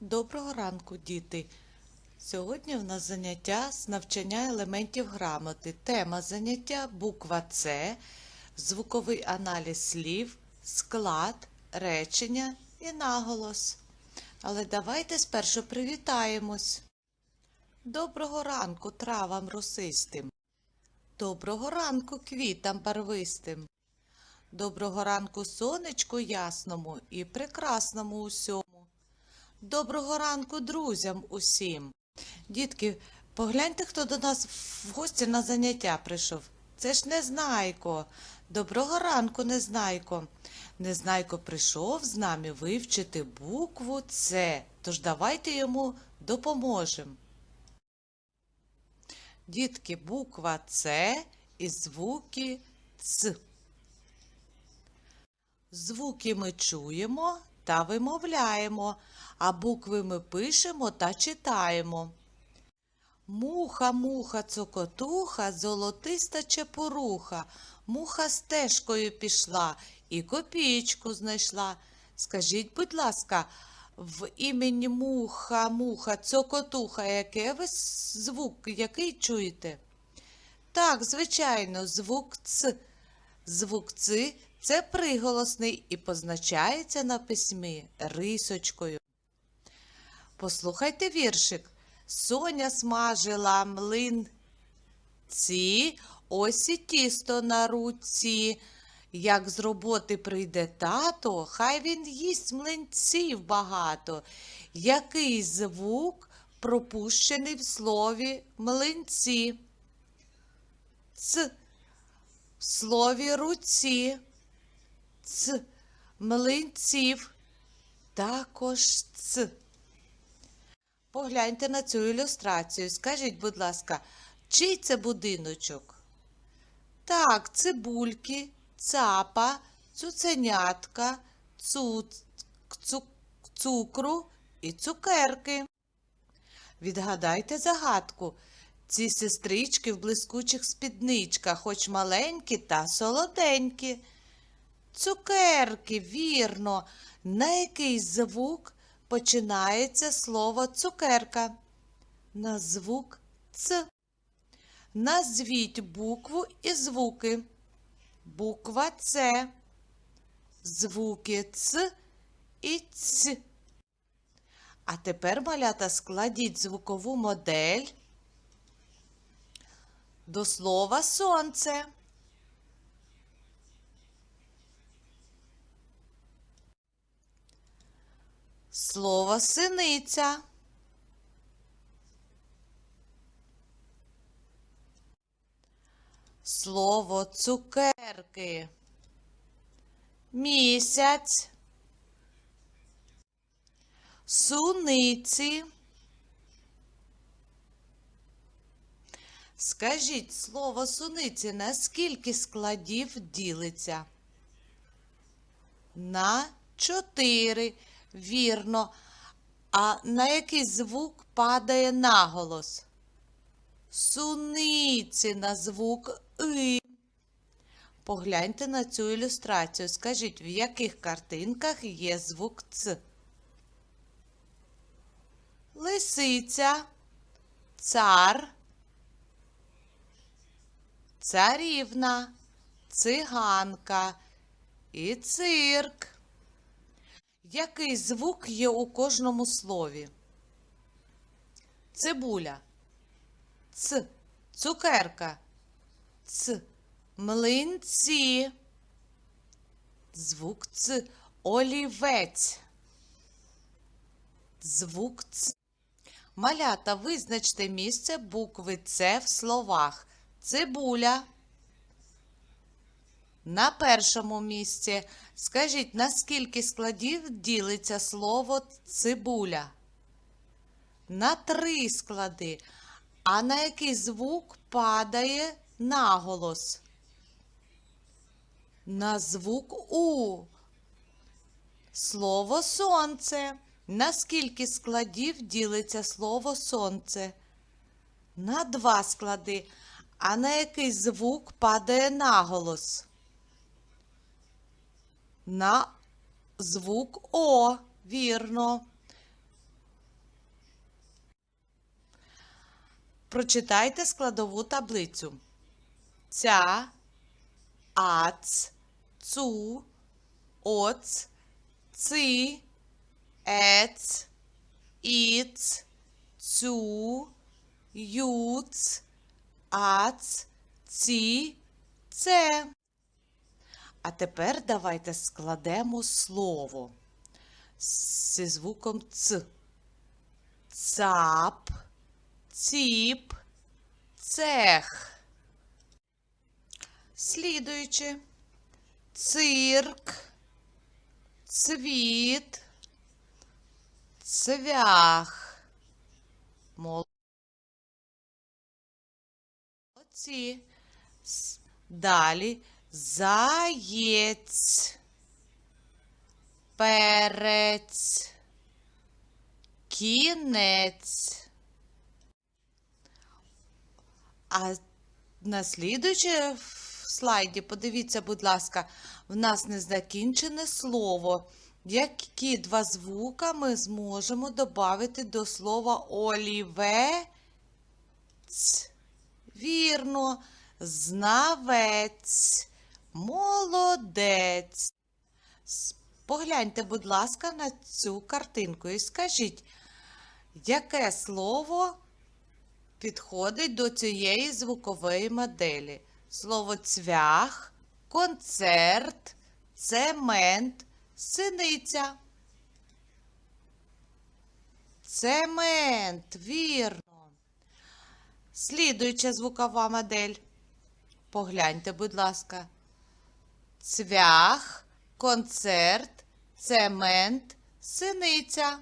Доброго ранку, діти! Сьогодні в нас заняття з навчання елементів грамоти. Тема заняття буква С, звуковий аналіз слів, склад, речення і наголос. Але давайте спершу привітаємось. Доброго ранку травам росистим. Доброго ранку квітам барвистим. Доброго ранку сонечку ясному і прекрасному усьому. Доброго ранку друзям усім. Дітки, погляньте, хто до нас в гості на заняття прийшов. Це ж Незнайко. Доброго ранку, Незнайко. Незнайко прийшов з нами вивчити букву С, тож давайте йому допоможемо. Дітки, буква С і звуки Ц. Звуки ми чуємо та вимовляємо, а букви ми пишемо та читаємо. Муха, муха, цокотуха, золотиста чепуруха. Муха стежкою пішла і копієчку знайшла. Скажіть, будь ласка, в імені муха, муха, цокотуха, яке ви звук, який чуєте? Так, звичайно, звук Ц. Звук Ц – це приголосний і позначається на письмі рисочкою. Послухайте віршик. Соня смажила млин. Ці ось і тісто на руці. Як з роботи прийде тато, хай він їсть млинців багато. Який звук пропущений в слові млинці? Ц. В слові руці. Ц. Млинців. Також ц. Погляньте на цю ілюстрацію. Скажіть, будь ласка, чий це будиночок? Так, цибульки, цапа, цуценятка, цуц, цу, цукру і цукерки. Відгадайте загадку. Ці сестрички в блискучих спідничках, хоч маленькі та солоденькі. Цукерки, вірно, на який звук починається слово цукерка? На звук Ц. Назвіть букву і звуки. Буква С. Звуки Ц і Ц. А тепер, малята, складіть звукову модель до слова сонце. Слово синиця. Слово цукерки. Місяць. Суниці. Скажіть, слово суниці на скільки складів ділиться? На чотири. Вірно. А на який звук падає наголос? Суниці на звук И. Погляньте на цю ілюстрацію. Скажіть, в яких картинках є звук Ц? Лисиця, цар, царівна, циганка і цирк. Який звук є у кожному слові? Цибуля. Ц. Цукерка. Ц. Млинці. Звук Ц. Олівець. Звук Ц. Малята, визначте місце букви С в словах. Цибуля. На першому місці. Скажіть, на скільки складів ділиться слово цибуля? На три склади. А на який звук падає наголос? На звук У. Слово сонце. На скільки складів ділиться слово сонце? На два склади. А на який звук падає наголос? на звук О. Вірно. Прочитайте складову таблицю. Ця, ац, цу, оц, ци, ец, іц, цю, юц, ац, ці, це. А тепер давайте складемо слово зі звуком ц. Цап, ціп, цех. Слідуючи. Цирк, цвіт, цвях. Молодці. Далі заєць, перець, кінець. А на слідуюче в слайді, подивіться, будь ласка, в нас не закінчене слово. Які два звука ми зможемо додати до слова олівець? Вірно, знавець, молодець. Погляньте, будь ласка, на цю картинку і скажіть, яке слово підходить до цієї звукової моделі? Слово цвях, концерт, цемент, синиця. Цемент, вірно. Слідуюча звукова модель. Погляньте, будь ласка. Цвях, концерт, цемент, синиця.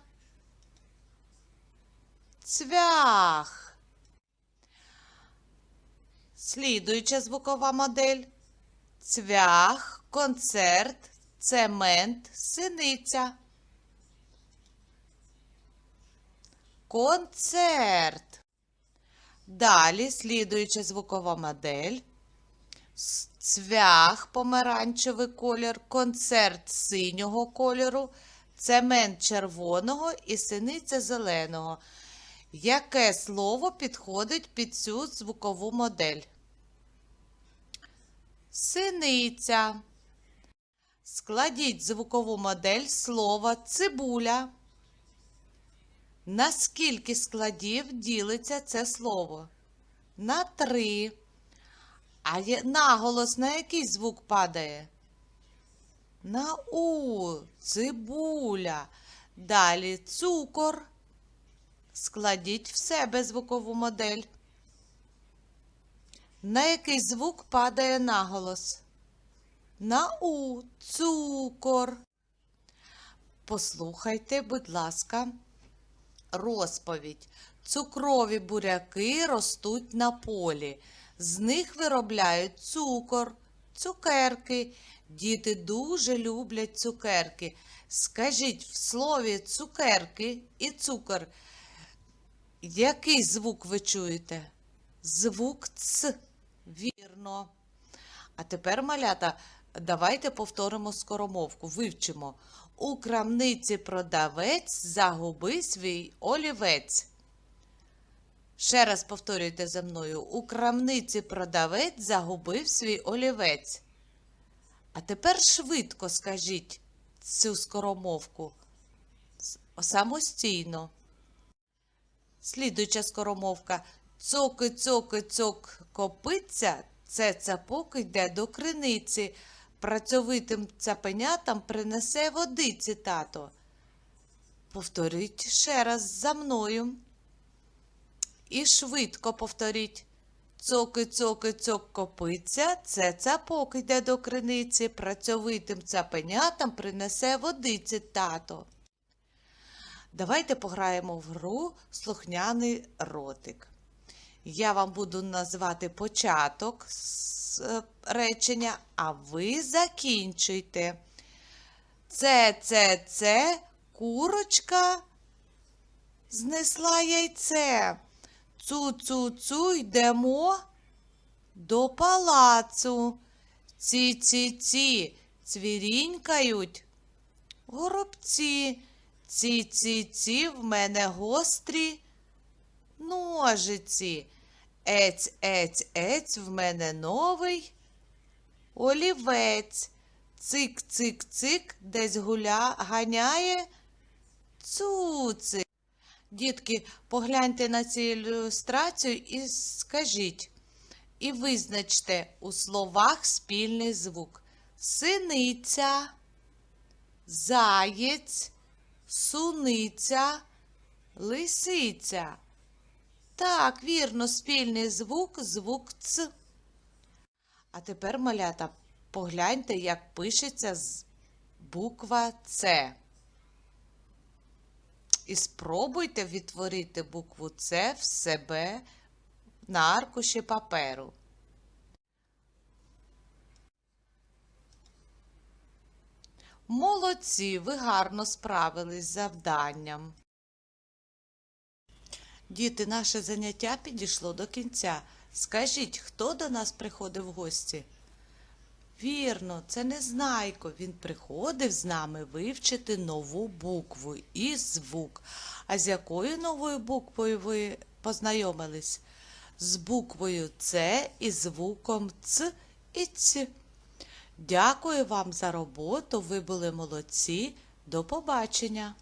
Цвях. Слідуюча звукова модель. Цвях, концерт, цемент, синиця. Концерт. Далі слідуюча звукова модель. Цвях помаранчевий колір, концерт синього кольору, цемент червоного і синиця зеленого. Яке слово підходить під цю звукову модель? Синиця. Складіть звукову модель слова цибуля. На скільки складів ділиться це слово? На три. А є наголос на який звук падає? На У. Цибуля. Далі цукор. Складіть в себе звукову модель. На який звук падає наголос? На У. Цукор. Послухайте, будь ласка, розповідь. Цукрові буряки ростуть на полі. З них виробляють цукор, цукерки. Діти дуже люблять цукерки. Скажіть в слові цукерки і цукор. Який звук ви чуєте? Звук Ц. Вірно. А тепер, малята, давайте повторимо скоромовку, вивчимо. У крамниці продавець загуби свій олівець. Ще раз повторюйте за мною. У крамниці продавець загубив свій олівець. А тепер швидко скажіть цю скоромовку. Самостійно. Слідуюча скоромовка. Цоки, цоки, цок копиться, це цапок йде до криниці. Працьовитим цапенятам принесе водиці тато. Повторіть ще раз за мною. І швидко повторіть. Цоки, цоки, цок копиться, це цапок йде до криниці, працьовитим цапенятам принесе водиці тато. Давайте пограємо в гру слухняний ротик. Я вам буду назвати початок е, речення, а ви закінчуйте. Це, це, це, курочка знесла яйце. Цу-цу-цу йдемо до палацу. Ці-ці-ці цвірінькають горобці. Ці-ці-ці в мене гострі ножиці. Ець, ець, ець, в мене новий олівець. Цик, цик, цик, десь гуля, ганяє цуцик. Дітки, погляньте на цю ілюстрацію і скажіть, і визначте у словах спільний звук. Синиця, заєць, суниця, лисиця. Так, вірно, спільний звук, звук Ц. А тепер, малята, погляньте, як пишеться буква С. І спробуйте відтворити букву С в себе на аркуші паперу. Молодці, ви гарно справились з завданням. Діти, наше заняття підійшло до кінця. Скажіть, хто до нас приходив в гості? Вірно, це Незнайко. Він приходив з нами вивчити нову букву і звук. А з якою новою буквою ви познайомились? З буквою С і звуком Ц і Ц. Дякую вам за роботу. Ви були молодці. До побачення!